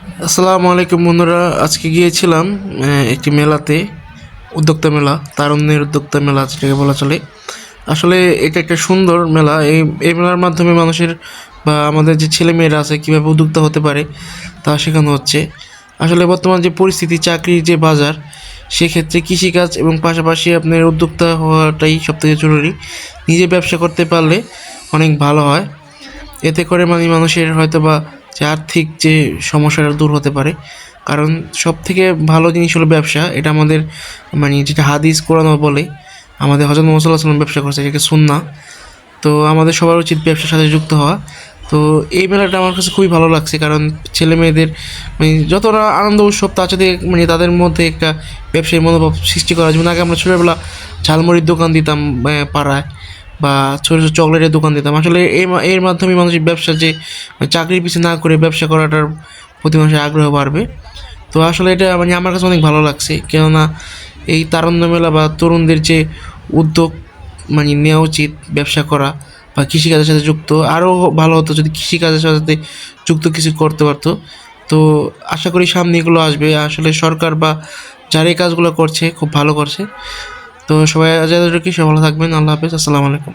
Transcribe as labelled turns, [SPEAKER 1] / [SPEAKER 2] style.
[SPEAKER 1] আসসালামু আলাইকুম বন্ধুরা, আজকে গিয়েছিলাম একটি মেলাতে, উদ্যোক্তা মেলা, তারুণ্যের উদ্যোক্তা মেলা যেটাকে বলা চলে। আসলে এটা একটা সুন্দর মেলা, এই এই মেলার মাধ্যমে মানুষের বা আমাদের যে ছেলে মেয়েরা আছে কীভাবে উদ্যোক্তা হতে পারে তা শেখানো হচ্ছে। আসলে বর্তমান যে পরিস্থিতি, চাকরির যে বাজার, সেক্ষেত্রে কৃষিকাজ এবং পাশাপাশি আপনার উদ্যোক্তা হওয়াটাই সবথেকে জরুরি। নিজে ব্যবসা করতে পারলে অনেক ভালো হয়। এতে করে মানে মানুষের হয়তো বা যে আর্থিক যে সমস্যাটা দূর হতে পারে। কারণ সব থেকে ভালো জিনিস হলো ব্যবসা। এটা আমাদের মানে যেটা হাদিস কোরআন বলে, আমাদের হজরত মোহাম্মদ ব্যবসা করছে এটাকে সুন্না তো আমাদের সবার উচিত ব্যবসার সাথে যুক্ত হওয়া। তো এই মেলাটা আমার কাছে খুবই ভালো লাগছে, কারণ ছেলে মেয়েদের মানে যতটা আনন্দ উৎসব, তার সাথে মানে তাদের মধ্যে একটা ব্যবসায়ী মনোভাব সৃষ্টি করা। যেমন আগে আমরা ছোটোবেলা ঝালমুড়ির দোকান দিতাম পাড়ায়। বা ছোটো ছোটো চকলেটের দোকান দিতাম। আসলে এর মাধ্যমে মানুষের ব্যবসা যে চাকরির পিছনে না করে ব্যবসা করাটার প্রতি মানুষের আগ্রহ বাড়বে। তো আসলে এটা মানে আমার কাছে অনেক ভালো লাগছে। কেননা এই তারুণ্য মেলা বা তরুণদের যে উদ্যোগ মানে নেওয়া উচিত ব্যবসা করা বা কৃষিকাজের সাথে যুক্ত আরও ভালো হতো যদি কৃষিকাজের সাথে যুক্ত কিছু করতে পারতো। তো আশা করি সামনে এগুলো আসবে। আসলে সরকার বা যারা এই কাজগুলো করছে, খুব ভালো করছে। তো সবাই আজকে কি সবাই ভালো থাকবেন আল্লাহ হাফিজ আসসালামু আলাইকুম।